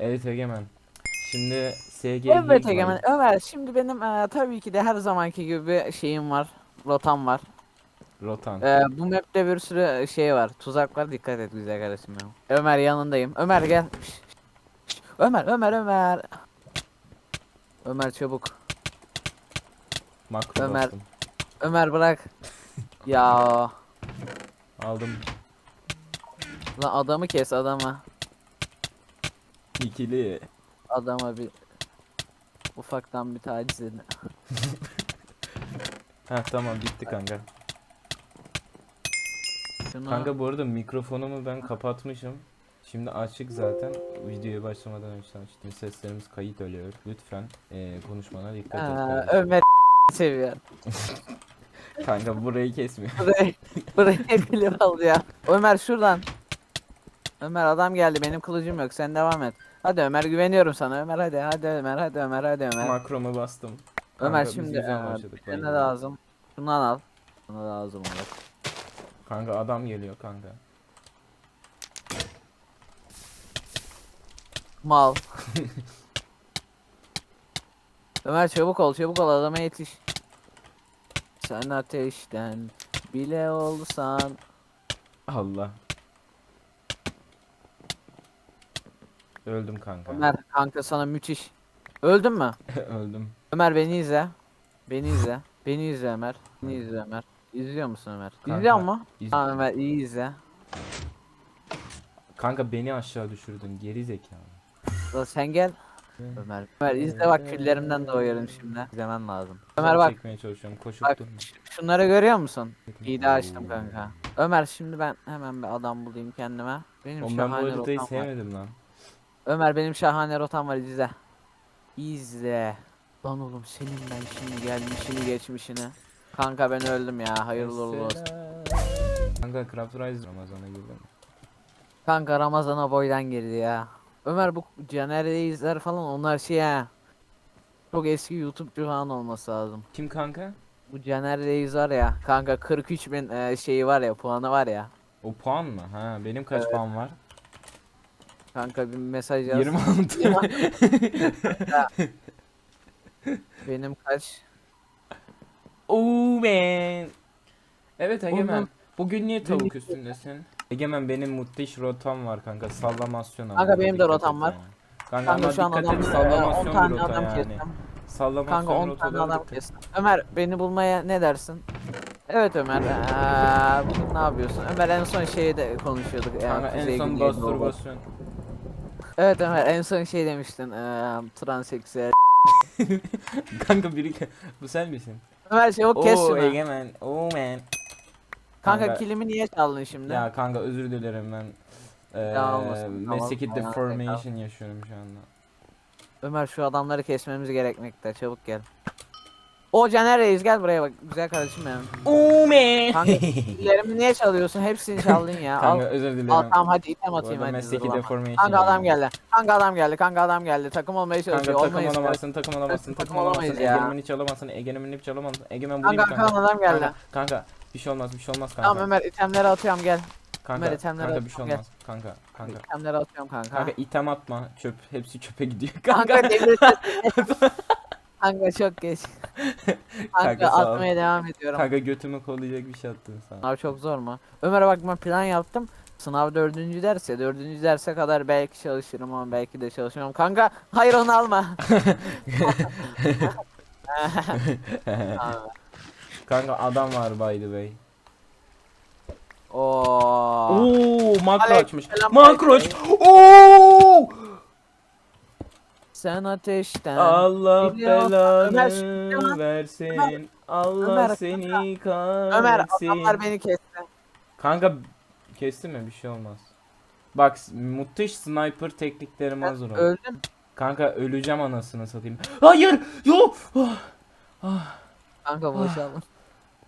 Evet Egemen. Şimdi SG Evet Egemen. Ömer şimdi benim e, tabii ki de her zamanki gibi bir şeyim var. Rotam var. Rotan. E, bu map'te bir sürü şey var. Tuzak var. Dikkat et güzel kardeşim benim. Ömer yanındayım. Ömer gel. Şş, şş. Ömer Ömer Ömer. Ömer çabuk. Makro Ömer. bastım. Ömer bırak. ya Aldım. lan adamı kes adama. İkili. Adama bir ufaktan bir taciz edin. Ha tamam bitti kanka. Şunu Kanka bu arada mikrofonumu ben kapatmışım. Şimdi açık zaten. Videoya başlamadan önce açtım. Seslerimiz kayıt oluyor. Lütfen eee konuşmana dikkat et. Aa, kardeşim. Ömer seviyor. Kanka burayı kesmiyor. Burayı, burayı klip al ya. Ömer şuradan. Ömer adam geldi benim kılıcım yok sen devam et. Hadi Ömer güveniyorum sana Ömer hadi hadi Ömer hadi Ömer hadi Ömer. Makromu bastım. Ömer Kanka, şimdi tane bence. lazım. Şundan al. Buna lazım olur. Kanka adam geliyor kanka. Mal. Ömer çabuk ol çabuk ol adama yetiş. Sen ateşten bile olsan. Allah. Öldüm kanka. Ömer kanka sana müthiş. Öldün mü? Öldüm. Ömer beni izle. Beni izle. Beni izle Ömer. Beni izle Ömer. İzliyor musun Ömer? Kanka, İzliyor mu? İz- Tamam Ömer iyi izle. Kanka beni aşağı düşürdün geri zekalı. Ulan sen gel. Ömer. Ömer izle bak küllerimden doğuyorum şimdi. İzlemen lazım. Ömer bak. Çekmeye çalışıyorum koşup Bak durma. şunları görüyor musun? İyi de açtım kanka. Ömer şimdi ben hemen bir adam bulayım kendime. Benim Oğlum ben bu şahane haritayı rotam var. sevmedim lan. Ömer benim şahane rotam var izle. İzle. Lan oğlum senin ben şimdi gelmişini geçmişini. Kanka ben öldüm ya hayırlı uğurlu olsun. Kanka Craft Rise Ramazan'a girdim. Kanka Ramazan'a boydan girdi ya. Ömer bu Caner Reisler falan onlar şey ha. Çok eski YouTube'cu falan olması lazım. Kim kanka? Bu Caner Reis var ya. Kanka 43 bin e, şeyi var ya puanı var ya. O puan mı? Ha benim kaç puan var? Kanka bir mesaj yaz. 26. Benim kaç? Oh man. Evet Egemen. Oğlum. Bugün niye tavuk üstündesin? Egemen benim muhteş rotam var kanka. Sallamasyon ama. Kanka, benim de dikkat rotam et var. yani. Kanka, Kanka ama şu an dikkat adam et e, 10 sallamasyon bir tane rota adam yani. kestim. Sallamasyon Kanka 10 tane rotalara adam dikkat. kestim. Ömer beni bulmaya ne dersin? Evet Ömer. Eee, bugün ne yapıyorsun? Ömer en son şeyde konuşuyorduk. eee, Kanka en son Güneydoğu. mastürbasyon. Evet Ömer en son şey demiştin. Eee transseksüel. kanka biri bu sen misin? Ömer çabuk kes Oo şunu. Egemen. Oh man. Kanka Kanka- kilimi niye çaldın şimdi? Ya kanka özür dilerim ben. Eee olmasın, tamam. mesleki Aynen, deformation yaşıyorum şu anda. Ömer şu adamları kesmemiz gerekmekte. Çabuk gel. O Caner Reis gel buraya bak. Güzel kardeşim benim. Man. Kanka niye çalıyorsun? Hepsini çaldın ya. kanka al. özür dilerim. Al tamam hadi item atayım hadi. mesleki deformation. Kanka adam geldi. Kanka adam geldi. Kanka adam geldi. Takım olmaya Kanka çalışıyor. takım Olmayız. olamazsın, takım olamazsın, Takım takım olamazsın. olamayız ya. Egemen'in hiç alamazsın, Egemen'in hiç alamazsın. Egemen vurayım Kanka kanka. adam geldi. Kanka, kanka, bir şey olmaz, bir şey olmaz kanka. Tamam Ömer itemleri atıyorum gel. kanka, Ömer, itemleri kanka bir şey atalım, gel. olmaz. Kanka, kanka. İtemleri atıyorum kanka. Kanka item atma, çöp, hepsi çöpe gidiyor. Kanka Kanka, Kanka çok geç. Kanka, Kanka, sağ ol. atmaya devam ediyorum. kanka götümü kollayacak bir şey attın sana. Sınav çok zor mu? Ömer'e bak ben plan yaptım. Sınav dördüncü ders ya. Dördüncü derse kadar belki çalışırım ama belki de çalışmam. Kanka hayır onu alma. Abi. kanka adam var by the way. Oo. Oo, makro Aleyküm açmış. selam, Makro aç. aleyküm. Oo! Sen ateşten. Allah Biliyor. Ömer, belanı lan. versin. Allah Ömer, seni Ömer kahretsin. adamlar beni kesti. Kanka kesti mi bir şey olmaz. Bak muhteş sniper tekniklerim Ben hazır ol. öldüm. Kanka öleceğim anasını satayım. Hayır! Yok! Ah, ah. Kanka boşaldım.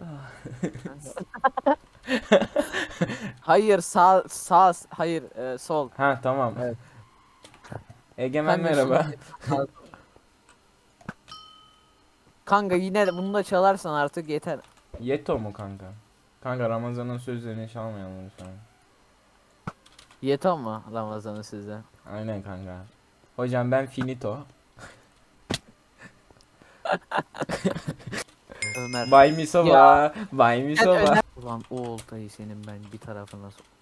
hayır sağ sağ hayır e, sol. Ha tamam. Evet. Egemen merhaba. Kanka yine de bunu da çalarsan artık yeter. Yeto mu kanka? Kanka Ramazan'ın sözlerini çalmayalım lütfen. Yeter mu Ramazan'ı size? Aynen kanka. Hocam ben finito. Ömer. Bay Misova. Bay Misova. Ulan o oltayı senin ben bir tarafına sok.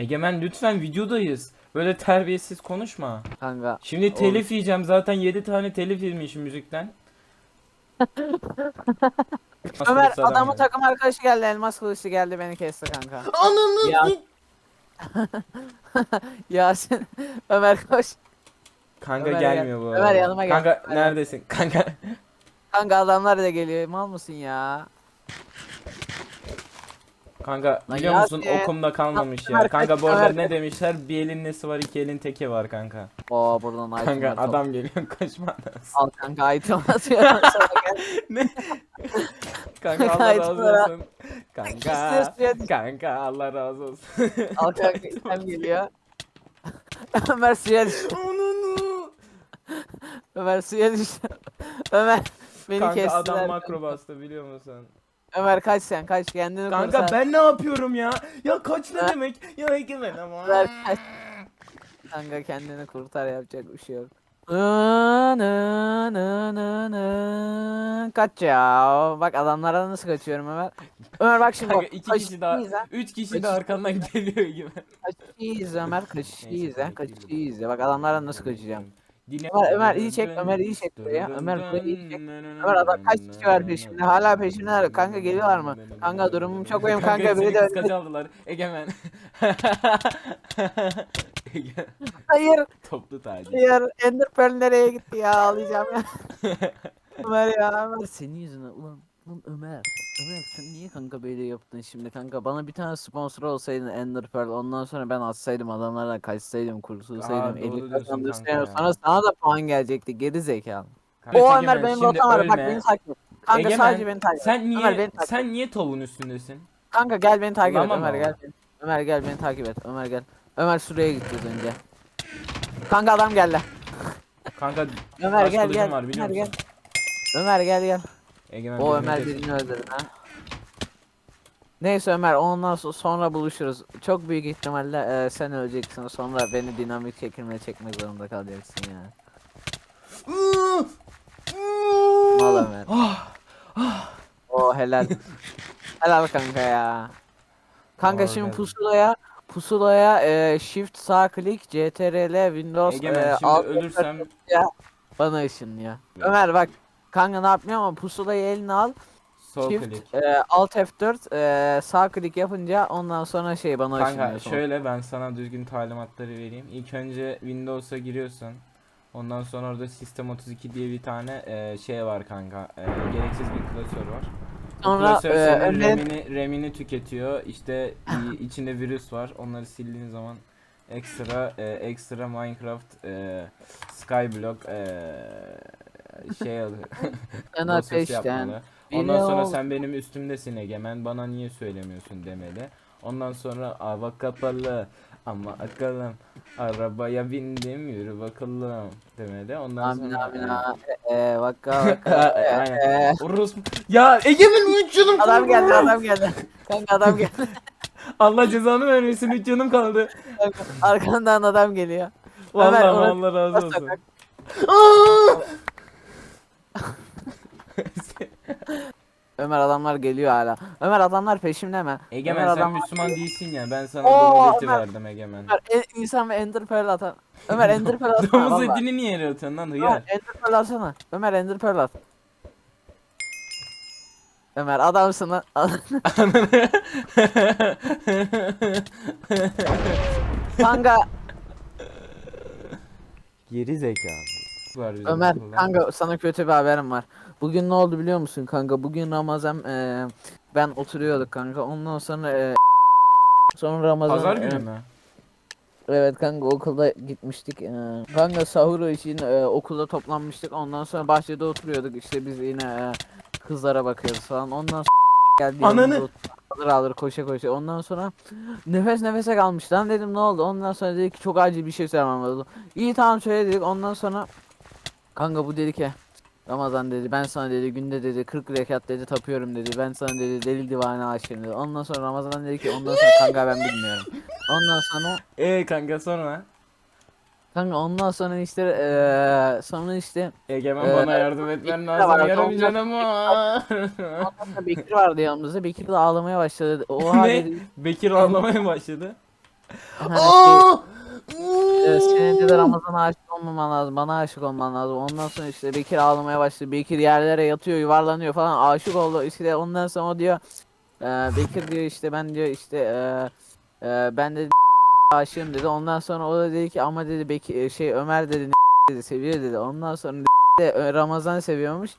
Egemen lütfen videodayız. Böyle terbiyesiz konuşma. Kanka Şimdi telif yiyeceğim zaten 7 tane telif yemişim müzikten. Ömer Nasıl adam adamın ya? takım arkadaşı geldi elmas kılıçlı geldi beni kesti kanka. Ananı Ya. Yasin Ömer koş. Kanka Ömer gel- gelmiyor bu Ömer arada. yanıma gel. Kanka Ömer. neredesin? Kanka. Kanka adamlar da geliyor mal mısın ya? Kanka Lan biliyor musun Yasin. okumda kalmamış ya. Kanka bu arada ne demişler? Bir elin nesi var iki elin teki var kanka. Oo buradan item Kanka var, adam geliyor koşma. Al kanka item atıyorum sana gel. Kanka Kanka, Allah razı olsun. Kanka. İstiyorsun ya. Kanka Allah razı olsun. Al kanka item geliyor. Ömer suya düştü. Onunu. Ömer suya düştü. Ömer beni Kanka kestiler. adam makro bastı biliyor musun? Ömer kaç sen kaç kendini Kanka kurtar. ben ne yapıyorum ya? Ya kaç ne Ha? demek? Ya Egemen ama. Ömer kaç. Kanka kendini kurtar yapacak bir şey yok. Nı, nı, nı, nı, nı. Kaç ya. Bak adamlara nasıl kaçıyorum Ömer. Ömer bak şimdi. Kanka bak, iki kişi daha, kaçışıyız ha. üç kişi de arkandan geliyor gibi. Kaçışıyız Ömer kaçışıyız ha. Neyse, Kaçışıyız ya. Bak adamlara nasıl kaçacağım. Dine- Ömer, Ömer iyi çek, Ömer iyi çek buraya. Ömer buraya iyi çek. Ömer adam kaç kişi var peşimde? Hala peşimdeler. Kanka geliyorlar mı? Kanka durumum çok mühim kanka biri de kıskaç aldılar. Egemen. Egemen. Hayır Toplu taciz. hayır. Ender Pearl nereye gitti ya ağlayacağım ya. Ömer ya Ömer. Senin yüzünden ulan. Ulan Ömer. Ömer sen niye kanka böyle yaptın şimdi kanka? Bana bir tane sponsor olsaydın Ender Pearl ondan sonra ben atsaydım adamlardan kaçsaydım kurtulsaydım. Aa, doğru 50 diyorsun kazandırsaydım kanka sonra sana da puan gelecekti geri zekalı. Kanka, O Egemen, Ömer benim şimdi rotam var bak ölme. beni takip et. Kanka Egemen, sadece beni takip et. Sen Ömer niye beni takip et. sen niye tavuğun üstündesin? Kanka gel beni takip et Tamam Ömer ama. gel. Ömer gel beni takip et. Ömer gel. Ömer şuraya gideceğiz önce. Kanka adam geldi. Kanka Ömer taş gel kılıcım gel. var biliyor Ömer gel. musun? Ömer gel gel. Egemen O birini Ömer kes- birini öldürdü ha. Neyse Ömer ondan so- sonra buluşuruz. Çok büyük ihtimalle e, sen öleceksin sonra beni dinamik çekilmeye çekmek zorunda kalacaksın ya. Mal Ömer. Ah, O helal. helal kanka ya. Kanka Doğru şimdi dedin. pusulaya pusulaya e, shift sağ klik CTRL Windows Egemen e, şimdi alt ölürsem bana ışınlıyor. Ömer bak kanka ne yapmıyor ama pusulayı eline al. sol Shift klik. e, Alt F4 e, sağ klik yapınca ondan sonra şey bana Kanka ışınlıyor. sonra. şöyle ben sana düzgün talimatları vereyim. İlk önce Windows'a giriyorsun. Ondan sonra orada System 32 diye bir tane e, şey var kanka. E, gereksiz bir klasör var. Bu Sonra klasör e, senin RAM'ini, RAM'ini tüketiyor. İşte i- içinde virüs var. Onları sildiğin zaman ekstra e, ekstra Minecraft e, Skyblock e, şey alıyor. en dosyası ateşten. Ondan sonra sen benim üstümdesin Egemen bana niye söylemiyorsun demeli. Ondan sonra hava kapalı ama akıllım. Arabaya bindim yürü bakalım demeli. Ondan Amin sonra amin amin. E, e, vaka vaka. Aynen. e. Orospu. Ya Egemen 3 canım Adam kaldı. geldi adam geldi. Kanka adam geldi. Allah cezanı vermesin 3 canım kaldı. Arkandan adam geliyor. Vallahi Allah razı olsun. Ömer adamlar geliyor hala. Ömer adamlar peşimde mi? Egemen Ömer sen adam- Müslüman değilsin ya ben sana Oo, domuz eti Ömer. verdim Egemen. Ömer e, insan ve Ender Pearl atan. Ömer Ender Pearl atsana. domuz valla. etini niye yere atıyorsun lan Ömer hıyar? Ender Pearl atsana. Ömer Ender Pearl at. Ömer adamsın lan. Kanka Geri zekalı. Var bizim Ömer okulda. kanka sana kötü bir haberim var. Bugün ne oldu biliyor musun kanka? Bugün Ramazan e, ben oturuyorduk kanka. Ondan sonra e, sonra Ramazan Pazar e, günü mü? Evet kanka okulda gitmiştik. Ee, kanka sahur için e, okulda toplanmıştık. Ondan sonra bahçede oturuyorduk. İşte biz yine e, kızlara bakıyoruz falan. Ondan sonra geldi. Ananı! Alır alır koşa koşa. Ondan sonra nefes nefese kalmış. Lan dedim ne oldu? Ondan sonra dedi ki çok acil bir şey söylemem lazım. İyi tamam söyle dedik. Ondan sonra kanka bu dedi ki Ramazan dedi ben sana dedi günde dedi 40 rekat dedi tapıyorum dedi. Ben sana dedi deli divane aşığım dedi. Ondan sonra Ramazan dedi ki ondan sonra kanka ben bilmiyorum. Ondan sonra Eee kanka sonra? Kanka ondan sonra işte eee sonra işte Egemen Ee, bana yardım etmen var, lazım. Yaramayacağım ama. ondan sonra Bekir vardı yanımızda. Bekir de ağlamaya başladı. Oha Ne? dedi. Bekir ağlamaya başladı. "Ha, şey, e, senin dedi Ramazan'a aşık olmaman lazım. Bana aşık olman lazım. Ondan sonra işte Bekir ağlamaya başladı. Bekir yerlere yatıyor, yuvarlanıyor falan. Aşık oldu. İşte ondan sonra o diyor. eee, Bekir diyor işte ben diyor işte eee, eee, ben de aşığım dedi. Ondan sonra o da dedi ki ama dedi Bekir şey Ömer dedi dedi seviyor dedi. Ondan sonra de e, Ramazan seviyormuş.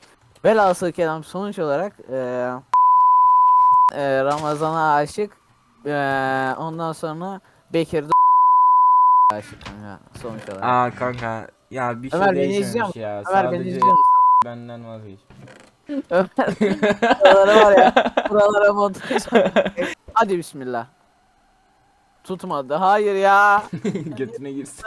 Velhasıl kelam sonuç olarak eee eee, Ramazan'a aşık. Eee, ondan sonra Bekir de aşık kanka sonuç olarak. Aa kanka ya bir şey Ömer beni değişmemiş izliyor ya. Ömer beni Sadece izliyor musun? benden vazgeç. Ömer buralara var ya buralara montaj. Hadi bismillah. Tutmadı. Hayır ya. Götüne girsin.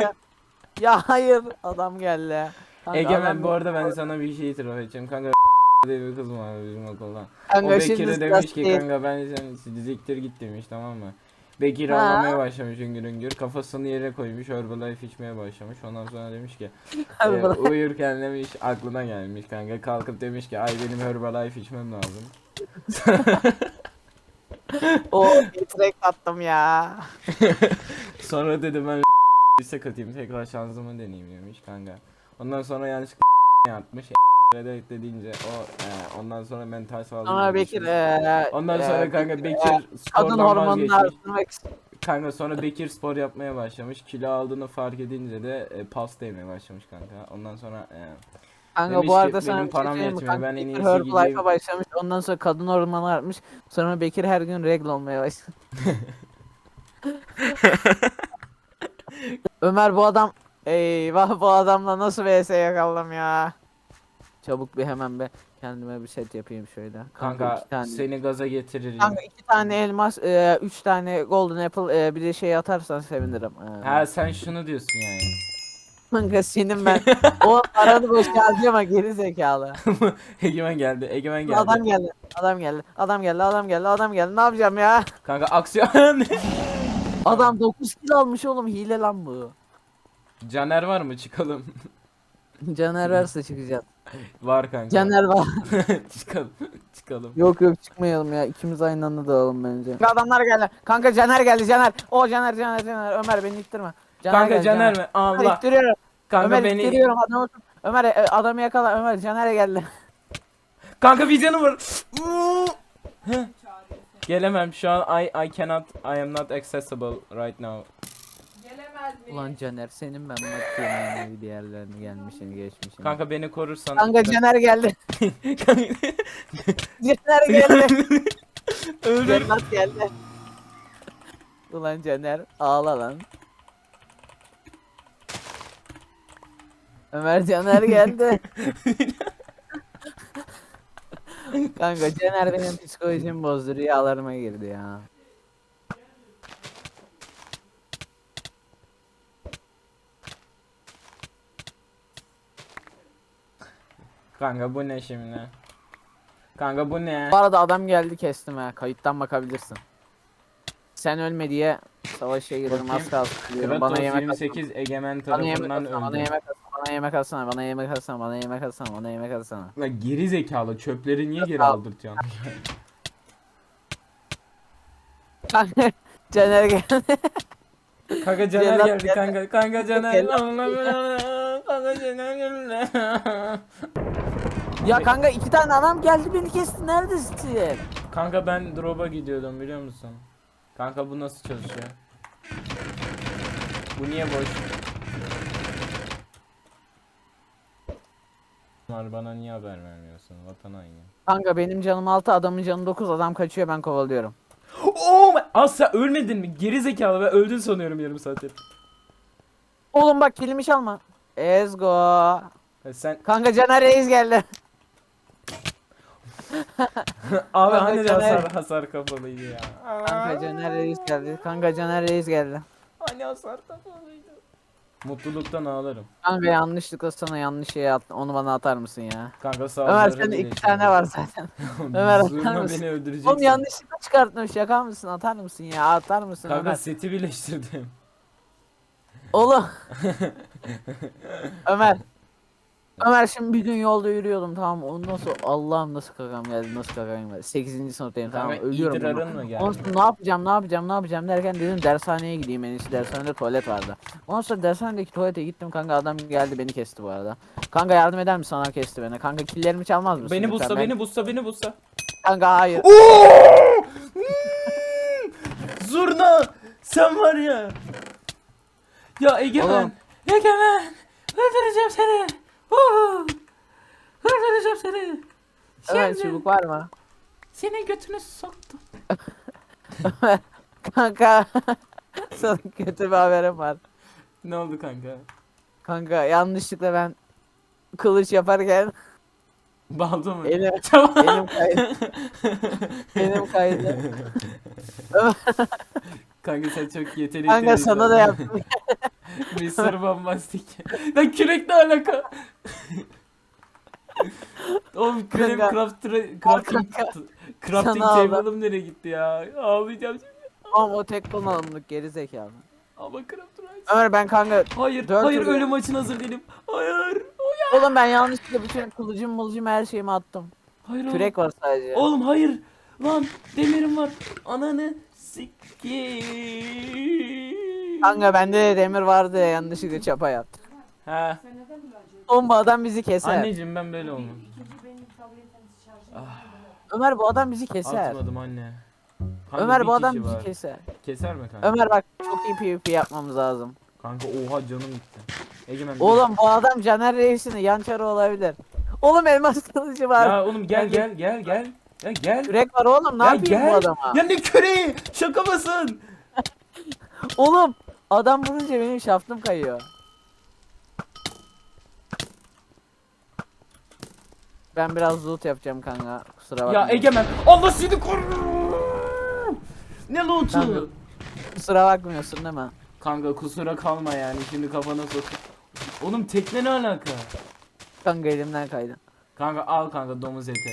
Ya hayır. Adam geldi. Kanka, Egemen adam- bu arada ben sana bir şey itiraf edeceğim. Kanka diye bir kız var bizim okuldan. O Kanka Bekir'e şimdi demiş sırası ki kanka ben sen ziktir git demiş tamam mı? Bekir Ha. ağlamaya başlamış üngür üngür. Kafasını yere koymuş. Herbalife içmeye başlamış. Ondan sonra demiş ki e, Herbalife. uyurken demiş aklına gelmiş kanka. Kalkıp demiş ki ay benim Herbalife içmem lazım. O direkt attım ya. Sonra dedim ben lise katayım tekrar şansımı deneyeyim demiş kanka. Ondan sonra yanlışlıkla yapmış. De deyince o e, ondan sonra mental sağlığı bozulmuş. Bekir eee, Ondan eee, sonra kanka Bekir kadın spordan vazgeçmiş. Kanka sonra Bekir spor yapmaya başlamış. Kilo aldığını fark edince de e, pasta yemeye başlamış kanka. Ondan sonra e, Kanka Demiş bu ki, arada sana benim bir şey param söyleyeyim mi? yetmiyor, Kanka ben en Bekir iyisi Herbalife'a gideyim. başlamış. Ondan sonra kadın hormonu artmış. Sonra Bekir her gün regl olmaya başladı. Ömer bu adam Eyvah bu adamla nasıl vs yakalım ya. Çabuk bir hemen be kendime bir set yapayım şöyle. kanka iki tane. seni gaza getiririm. Kanka iki tane elmas, e, üç tane golden apple, e, bir de şey atarsan sevinirim. E, Ha sen şunu diyorsun yani. Kanka senin ben. o paranı boş harcama geri zekalı. Egemen geldi. Egemen geldi. Adam geldi. Adam geldi. Adam geldi. Adam geldi. Adam geldi. Ne yapacağım ya? Kanka aksiyon. Adam 9 kill almış oğlum. Hile lan bu. Caner var mı? Çıkalım. Caner varsa çıkacağız. var kanka. Caner var. çıkalım. Çıkalım. yok yok çıkmayalım ya. İkimiz aynı anda dağılalım bence. Adamlar geldi. Kanka Caner geldi Caner. O Caner Caner Caner. Ömer beni ittirme. Caner kanka geldi, Caner mi? Ömer Allah. ittiriyorum. Kanka Ömer beni. ittiriyorum. Adamı. Ömer e, adamı yakala. Ömer Caner'e geldi. Kanka vizyonu. Heh. Gelemem şu an I I cannot I am not accessible right now. Ulan Caner senin ben makiyenin bir diğerlerini gelmişini geçmişini. Kanka beni korursan. Kanka Caner geldi. Caner geldi. Öldür. Cennet geldi. Ulan Caner ağla lan. Ömer Caner geldi. Kanka Caner benim psikolojimi bozdu. Rüyalarıma girdi ya. Kanka bu ne şimdi? Kanka bu ne? Bu arada adam geldi kestim ha. Kayıttan bakabilirsin. Sen ölme diye savaşa girdim az. Kratos Bana yemek 28 Egemen Bana yemek tarafından atsana, bana öldü. yemek atsana, bana yemek atsana, bana yemek atsana, bana yemek atsana, bana yemek atsana. Lan geri zekalı çöpleri niye geri Al. aldırtıyorsun? Kanka Caner geldi. Kanka Caner geldi geldi. kanka. Kanka Caner. Kanka Caner geldi. Ya kanka iki tane adam geldi beni kesti. Neredesin? Kanka ben drop'a gidiyordum biliyor musun? Kanka bu nasıl çalışıyor? Bu niye boş? Var bana niye haber vermiyorsun? Vatan haini. Kanka benim canım 6 adamın canı 9 adam kaçıyor ben kovalıyorum. Oh my... Sen ölmedin mi? Geri zekalı ben öldün sanıyorum yarım saattir. Oğlum bak kilimi çalma. Ezgo. Ha, Sen Kanka Caner Reis geldi. abi hani de Caner- hasar hasar kafalıydı ya. Kanka Caner Reis geldi. Kanka Caner Reis geldi. Hani hasar kafalıydı. Mutluluktan ağlarım. Kanka yanlışlıkla sana yanlış şey attım. Onu bana atar mısın ya? Kanka sağ ol. Ömer sende iki tane var zaten. Ömer atar Zurna mısın? beni öldüreceksin. Oğlum yanlışlıkla çıkartmış. Şaka mısın? Atar mısın ya? Atar mısın Kanka Ömer? seti birleştirdim. Oğlum. Ömer. Ömer şimdi bir gün yolda yürüyordum tamam? Ondan sonra Allah'ım nasıl kakam geldi nasıl kakam geldi. 8. sınıftayım tamam? Kanka Ölüyorum. idrarın mı geldi? Ondan sonra ne yapacağım ne yapacağım ne yapacağım derken dedim dershaneye gideyim en iyisi dershanede tuvalet vardı. Ondan sonra dershanedeki tuvalete gittim kanka adam geldi beni kesti bu arada. Kanka yardım eder misin sana kesti beni. Kanka killerimi çalmaz mısın? Beni lütfen? Ben- beni bussa, beni bussa. Kanka hayır. Oo! Hmm! Zurna! Sen var ya. Ya Egemen. Oğlum. Egemen. Öldüreceğim seni. Oo! Öldüreceğim seni. Ömer Şimdi çubuk var mı? senin götünü soktum. Kanka sana kötü bir haberim var. Ne oldu kanka? Kanka yanlışlıkla ben kılıç yaparken Baldo mu? elim, Tamam. elim kaydı. elim kaydı. Kanka sen çok yetenekli. Kanka sana da yaptım. Mr. Bombastic. Lan kürek ne alaka? Oğlum Kanka. craft crafting crafting table'ım nereye gitti ya? Ağlayacağım şimdi. Oğlum o tek kullanımlık geri zekalı. Ama craft. Ömer ben kanka Hayır, hayır ölüm için hazır değilim. Hayır. oğlum ben yanlışlıkla bütün kılıcım mılıcım her şeyimi attım. Hayır oğlum. Kürek var sadece. Oğlum hayır. Lan demirim var. Ananı sikeyim. Kanka bende de demir vardı ya yanlışlıkla çapa yaptım. Ha. Oğlum bu adam bizi keser. Anneciğim ben böyle olmam. Ömer bu adam bizi keser. Atmadım anne. Kanka Ömer bir bu adam kişi bizi var. keser. Keser mi kanka? Ömer bak çok iyi PvP yapmamız lazım. Kanka oha canım gitti. Egemen. bir- Oğlum bu adam Caner Reis'in yan çarı olabilir. Oğlum elmas kılıcı var. Ya oğlum gel gel gel gel. Ya gel. Kürek var oğlum ne ya yapayım bu adama? Ya ne küreği? Şaka mısın? Oğlum adam vurunca benim şaftım kayıyor. Ben biraz loot yapacağım kanka. Kusura bakma. Ya Egemen. Allah seni koru. Ne loot'u? Kanka. Kusura bakmıyorsun değil mi? Kanka kusura kalma yani şimdi kafana sok. Oğlum tekne ne alaka? Kanka elimden kaydı. Kanka al kanka domuz eti.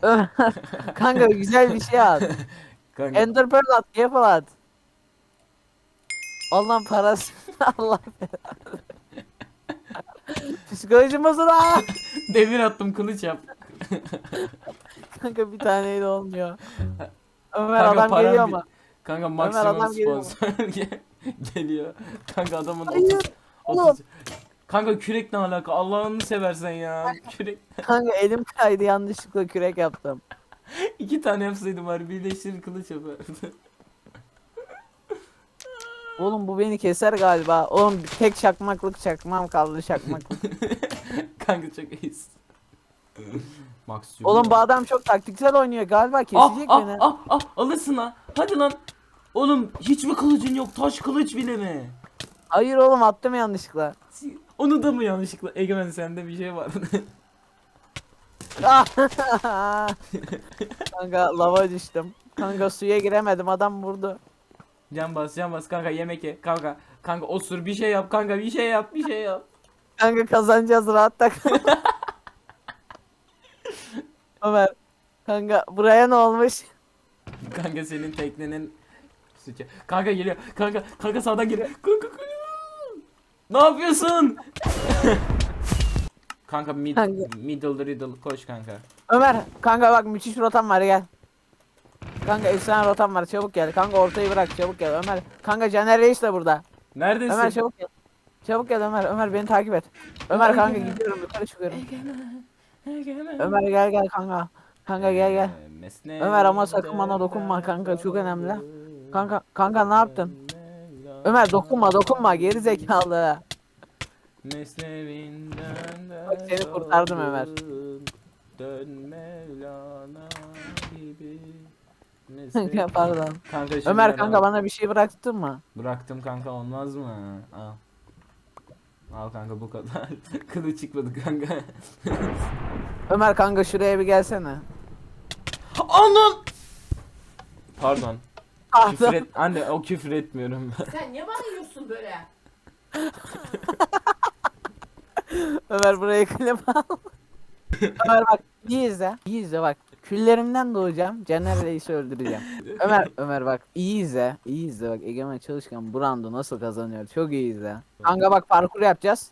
kanka güzel bir şey at. Kanka. Ender Pearl at, Gapple at. Allah'ın parası. Allah. Psikolojim bozuldu. Demir attım kılıç yap. Kanka bir taneyle olmuyor. Ömer Kanka adam param geliyor bir- ama. Kanka adam maksimum geliyor. sponsor gel- geliyor. Kanka adamın Hayır, 30 oğlum. 30 Kanka kürek ne alaka? Allah'ını seversen ya. Kürek. Kanka elim kaydı yanlışlıkla kürek yaptım. İki tane yapsaydım var birleştir kılıç yapardı. Oğlum bu beni keser galiba. Oğlum bir tek çakmaklık çakmam kaldı çakmaklık. Kanka çok iyisin. Maksimum. Oğlum bu adam çok taktiksel oynuyor galiba ah, kesecek ah, beni. ah, ah, alırsın ha. Hadi lan. Oğlum hiç mi kılıcın yok? Taş kılıç bile mi? Hayır oğlum attım yanlışlıkla. Onu da mı yanlışlıkla? Egemen sende bir şey var. Kanka lava düştüm. Kanka suya giremedim adam vurdu. can bas can bas kanka yemek ye. Kanka kanka osur bir şey yap kanka bir şey yap bir şey yap. Kanka kazanacağız rahatta kal. Ömer. Kanka buraya ne olmuş? Kanka senin teknenin. Kanka geliyor. Kanka kanka sağdan geliyor. Kanka kanka. Ne yapıyorsun? kanka mid, Kanka. middle riddle koş kanka. Ömer kanka bak müthiş rotam var gel. Kanka efsane rotam var çabuk gel. Kanka ortayı bırak çabuk gel Ömer. Kanka Caner Reis de burada. Neredesin? Ömer çabuk gel. Çabuk gel Ömer. Ömer beni takip et. Ömer kanka gidiyorum yukarı çıkıyorum. Ömer gel gel kanka. Kanka gel gel. Ee, mesne- Ömer ama sakın bana dokunma kanka, çok önemli. Kanka kanka ne yaptın? Ömer dokunma dokunma geri zekalı. Mesnevinden Bak seni kurtardım Ömer. Dön Mevlana gibi. Kanka pardon. Kanka şimdi Ömer kanka bana bir şey bıraktın mı? Bıraktım kanka olmaz mı? Al. Al kanka bu kadar. Kılı çıkmadı kanka. Ömer kanka şuraya bir gelsene. Anam! Pardon. Küfür et anne o küfür etmiyorum. Sen niye bağırıyorsun böyle? Ömer buraya klip al. Ömer bak iyi izle. İyi izle bak. Küllerimden doğacağım. Caner Reis'i öldüreceğim. Ömer Ömer bak iyi izle. iyi izle bak Egemen Çalışkan bu roundu nasıl kazanıyor. Çok iyi izle. Kanka bak parkur yapacağız.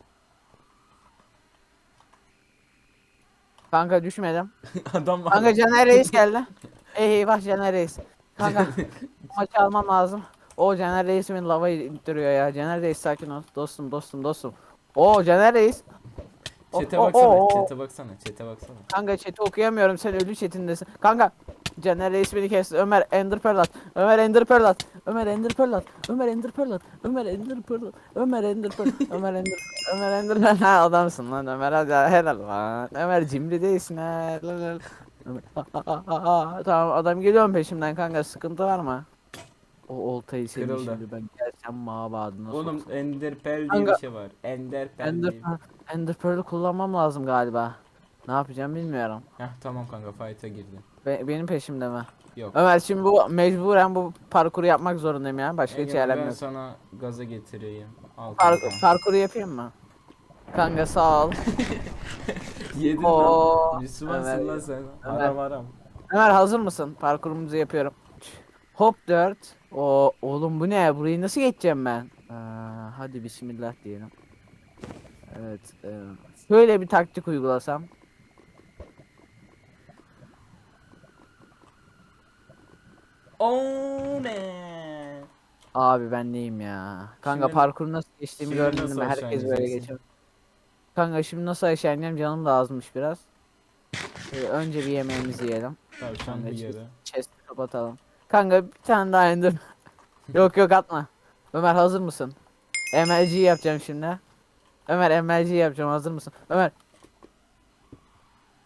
Kanka düşmedim. Adam var. Kanka Caner Reis geldi. Eyvah Caner Reis. Kanka maçı almam lazım. O Caner Reis'imin lava ittiriyor ya. Caner Reis sakin ol. Dostum dostum dostum. O Caner Reis. Çete baksana, o- o- çete baksana, çete baksana. Kanka chat'i okuyamıyorum sen ölü chatindesin. Kanka Caner Reis beni kesti. Ömer Ender Pearl at. Ömer Ender Pearl at. Ömer Ender Pearl at. Ömer Ender Pearl at. Ömer Ender Pearl at. Ömer Ender Pearl. Ömer Ender Ömer Ender. Ha adamsın lan Ömer hadi helal lan. Ömer cimri değilsin ha. Ömer. Tamam adam geliyorum peşimden kanka sıkıntı var mı? O oltayı senin Kırıldı. şimdi ben gelsem mabadına Oğlum soksam. Ender Pearl diye Kanka- bir şey var. Ender Pearl Ender, diye. Pearl- Ender Pearl'ü kullanmam lazım galiba. Ne yapacağım bilmiyorum. Heh tamam kanka fight'a girdi. Be- benim peşimde mi? Yok. Ömer şimdi bu mecburen bu parkuru yapmak zorundayım ya. Başka hiç yerlem ben yok. sana gaza getireyim. Al kanka. parkuru yapayım mı? Kanka sağ ol. Yedin Oo, lan. Müslümansın Ömer- lan sen. Ömer. Aram aram. Ömer hazır mısın? Parkurumuzu yapıyorum. Hop 4. O oğlum bu ne? Burayı nasıl geçeceğim ben? Aa, hadi bismillah diyelim. Evet. e, şöyle bir taktik uygulasam. Oh man. Abi ben neyim ya? Kanka Şimdi- parkuru nasıl geçtiğimi şimdi gördün nasıl mü? aşağı Herkes böyle ineceksin? geçiyor. Kanka şimdi nasıl aşağı ineceğim? Canım da azmış biraz. Ee, önce bir yemeğimizi yiyelim. Tavşan Kanka, bir çiz- yere. Chest'i kapatalım. Kanka bir tane daha indir. yok yok atma. Ömer hazır mısın? MLG yapacağım şimdi. Ömer MLG yapacağım hazır mısın? Ömer.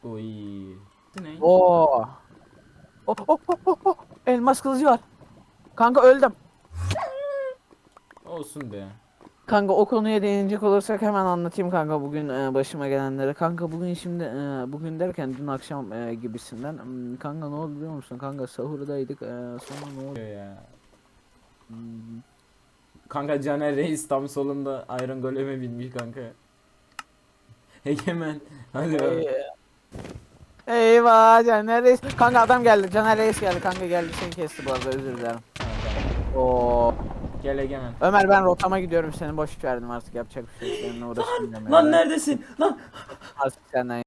Oy. Ne? Oo. Oh, oh, oh, oh, oh. Elmas kılıcı var. Kanka öldüm. Olsun be. Kanka o konuya değinecek olursak hemen anlatayım kanka bugün e, başıma gelenleri. Kanka bugün şimdi e, bugün derken dün akşam e, gibisinden hmm, kanka ne oldu biliyor musun? Kanka sahurdaydık. e, sonra ne oldu? Ya. Hmm, Kanka Caner Reis tam solunda Iron Golem'e binmiş kanka. Egemen. Hadi. Ey- Eyvah Caner Reis. Kanka adam geldi. Caner Reis geldi. Kanka geldi seni kesti bu arada özür dilerim. Oo. Gel Egemen. Ömer ben rotama gidiyorum seni boş verdim artık yapacak bir şey yok. Seninle uğraşmayacağım. Lan yani. neredesin? Lan. Artık senden